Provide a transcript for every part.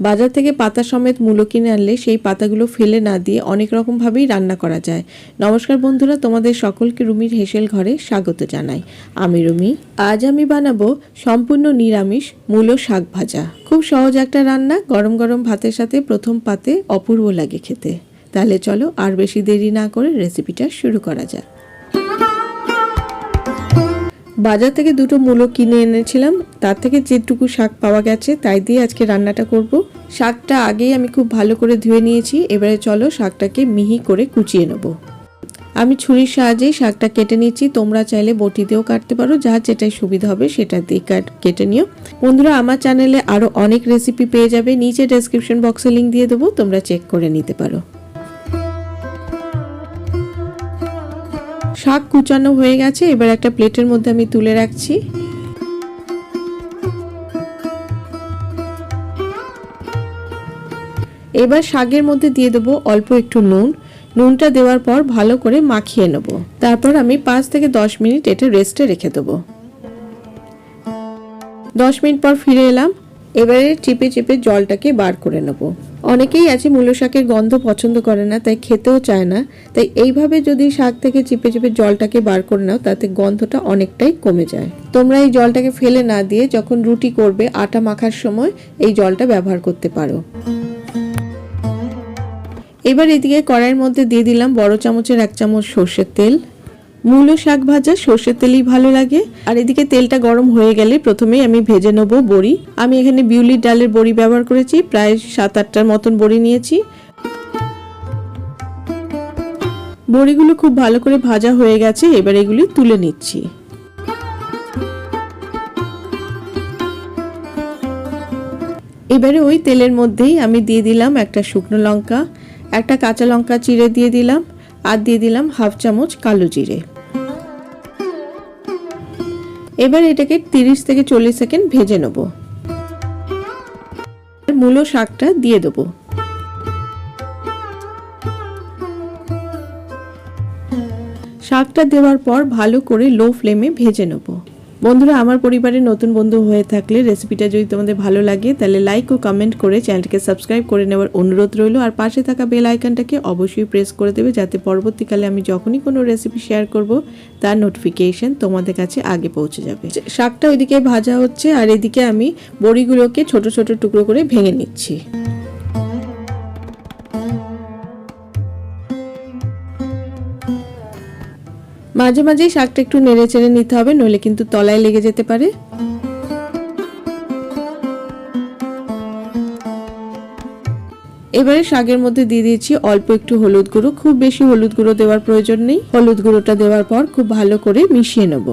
বাজার থেকে পাতা সমেত মূলো কিনে আনলে সেই পাতাগুলো ফেলে না দিয়ে অনেক রকমভাবেই রান্না করা যায়। নমস্কার বন্ধুরা, তোমাদের সকলকে রুমির হেসেল ঘরে স্বাগত জানাই। আমি রুমি। আজ আমি বানাবো সম্পূর্ণ নিরামিষ মূলো শাক ভাজা। খুব সহজ একটা রান্না, গরম গরম ভাতের সাথে প্রথম পাতে অপূর্ব লাগে খেতে। তাহলে চলো আর বেশি দেরি না করে রেসিপিটা শুরু করা যাক। বাজার থেকে দুটো মূলো কিনে এনেছিলাম, তার থেকে যেটুকু শাক পাওয়া গেছে তাই দিয়ে আজকে রান্নাটা করব। শাকটা আগেই আমি খুব ভালো করে ধুয়ে নিয়েছি, এবারে চলো শাকটাকে মিহি করে কুচিয়ে নেব। আমি ছুরির সাহায্যেই শাকটা কেটে নিচ্ছি, তোমরা চাইলে বটি দিয়েও কাটতে পারো যার যেটাই সুবিধা হবে সেটা দিয়ে কাট, কেটে নিও। বন্ধুরা, আমার চ্যানেলে আরও অনেক রেসিপি পেয়ে যাবে, নিচে ডেসক্রিপশন বক্সে লিঙ্ক দিয়ে দেবো, তোমরা চেক করে নিতে পারো। শাক কুচানো হয়ে গেছে, এবার একটা প্লেটের মধ্যে আমি তুলে রাখছি। এবার শাকের মধ্যে দিয়ে দেবো অল্প একটু নুন। নুনটা দেওয়ার পর ভালো করে মাখিয়ে নেব। তারপর আমি পাঁচ থেকে দশ মিনিট এটা রেস্টে রেখে দেবো। দশ মিনিট পর ফিরে এলাম। এবারে চিপে চিপে জলটাকে বার করে নেব। অনেকেই আছে মূলো শাকের গন্ধ পছন্দ করে না, তাই খেতেও চায় না। তাই এইভাবে যদি শাক থেকে চিপে চিপে জলটাকে বার করে নাও, তাতে গন্ধটা অনেকটাই কমে যায়। তোমরা এই জলটাকে ফেলে না দিয়ে যখন রুটি করবে, আটা মাখার সময় এই জলটা ব্যবহার করতে পারো। এবার এদিকে কড়াইয়ের মধ্যে দিয়ে দিলাম বড় চামচের এক চামচ সর্ষের তেল। মূলো শাক ভাজা, সর্ষের তেলই ভালো লাগে। আর এদিকে তেলটা গরম হয়ে গেলে প্রথমেই আমি ভেজে নেব বড়ি। আমি এখানে বিউলির ডালের বড়ি ব্যবহার করেছি, প্রায় সাত আটটার মতন বড়ি নিয়েছি। বড়িগুলো খুব ভালো করে ভাজা হয়ে গেছে, এবার এগুলি তুলে নিচ্ছি। এবারে ওই তেলের মধ্যেই আমি দিয়ে দিলাম একটা শুকনো লঙ্কা। একটা কাঁচা লঙ্কা চিড়ে দিয়ে দিলাম, আর দিয়ে দিলাম হাফ চামচ কালো জিরে। এবার এটাকে তিরিশ থেকে চল্লিশ সেকেন্ড ভেজে নেব। মূলো শাকটা দিয়ে দেবো। শাকটা দেওয়ার পর ভালো করে লো ফ্লেমে ভেজে নেব। বন্ধুরা, আমার পরিবারের নতুন বন্ধু হয়ে থাকলে রেসিপিটা যদি তোমাদের ভালো লাগে, তাহলে লাইক ও কমেন্ট করে চ্যানেলটিকে সাবস্ক্রাইব করে নেওয়ার অনুরোধ রইল। আর পাশে থাকা বেল আইকনটাকে অবশ্যই প্রেস করে দেবে, যাতে পরবর্তীকালে আমি যখনই কোনো রেসিপি শেয়ার করব, তার নোটিফিকেশন তোমাদের কাছে আগে পৌঁছে যাবে। শাকটা ওইদিকে ভাজা হচ্ছে, আর এদিকে আমি বড়িগুলোকে ছোট ছোট টুকরো করে ভেঙে নিচ্ছি। মাঝে মাঝেই শাকটা একটু নেড়ে চেড়ে নিতে হবে, নইলে কিন্তু তলায় লেগে যেতে পারে। এবারে শাকের মধ্যে দিয়ে দিয়েছি অল্প একটু হলুদ গুঁড়ো। খুব বেশি হলুদ গুঁড়ো দেওয়ার প্রয়োজন নেই। হলুদ গুঁড়োটা দেওয়ার পর খুব ভালো করে মিশিয়ে নেব।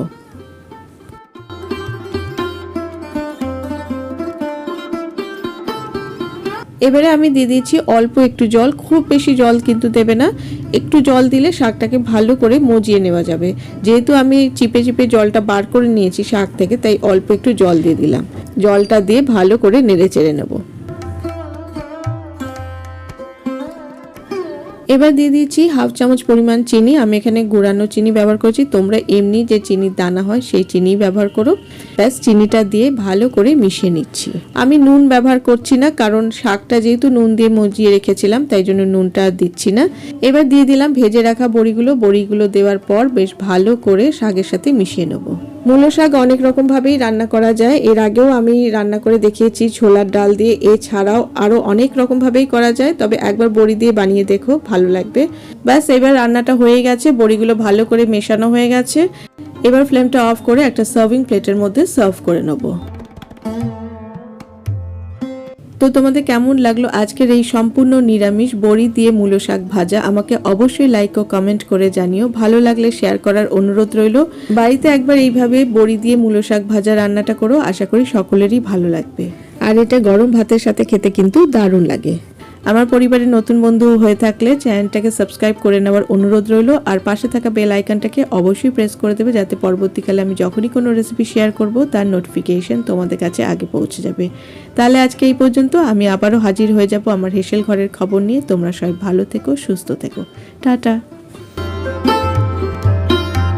এবারে আমি দিয়ে দিয়েছি অল্প একটু জল, খুব বেশি জল কিন্তু দেবে না। একটু জল দিলে শাকটাকে ভালো করে মজিয়ে নেওয়া যাবে। যেহেতু আমি চিপে চিপে জলটা বার করে নিয়েছি শাক থেকে, তাই অল্প একটু জল দিয়ে দিলাম। জলটা দিয়ে ভালো করে নেড়ে চেড়ে নেব। এবার দিয়ে দিয়েছি হাফ চামচ পরিমাণ চিনি। আমি এখানে গুঁড়ানো চিনি ব্যবহার করছি। তোমরা এমনি যে চিনির দানা হয় সেই চিনি ব্যবহার করো। ব্যাস, চিনিটা দিয়ে ভালো করে মিশিয়ে নিচ্ছি। আমি নুন ব্যবহার করছি না, কারণ শাকটা যেহেতু নুন দিয়ে মজিয়ে রেখেছিলাম, তাই জন্য নুনটা দিচ্ছি না। এবার দিয়ে দিলাম ভেজে রাখা বড়িগুলো। বড়িগুলো দেওয়ার পর বেশ ভালো করে শাকের সাথে মিশিয়ে নেব। মূলো শাক অনেক রকমভাবেই রান্না করা যায়। এর আগেও আমি রান্না করে দেখিয়েছি ছোলার ডাল দিয়ে। এছাড়াও আরও অনেক রকমভাবেই করা যায়। তবে একবার বড়ি দিয়ে বানিয়ে দেখো, ভালো লাগবে। ব্যাস, এবার রান্নাটা হয়ে গেছে। বড়িগুলো ভালো করে মেশানো হয়ে গেছে। এবার ফ্লেমটা অফ করে একটা সার্ভিং প্লেটের মধ্যে সার্ভ করে নেব। তো তোমাদের কেমন লাগল আজকের এই সম্পূর্ণ নিরামিষ বড়ি দিয়ে মূলো শাক ভাজা? আমাকে অবশ্যই লাইক ও কমেন্ট করে জানিও। ভালো লাগলে শেয়ার করার অনুরোধ রইল। বাড়িতে একবার এইভাবে বড়ি দিয়ে মূলো শাক ভাজা রান্নাটা করো। আশা করি সকলেরই ভালো লাগবে। আর এটা গরম ভাতের সাথে খেতে কিন্তু দারুণ লাগে। আমার পরিবারের নতুন বন্ধু হয়ে থাকলে চ্যানেলটাকে সাবস্ক্রাইব করে নেওয়ার অনুরোধ রইল, আর পাশে থাকা বেল আইকনটাকে অবশ্যই প্রেস করে দেবে যাতে পরবর্তীকালে আমি যখনই কোনো রেসিপি শেয়ার করব, তার নোটিফিকেশন তোমাদের কাছে আগে পৌঁছে যাবে। তাহলে আজকে এই পর্যন্ত, আমি আবারও হাজির হয়ে যাব আমার হেসেল ঘরের খবর নিয়ে। তোমরা সবাই ভালো থেকো, সুস্থ থেকো। টাটা।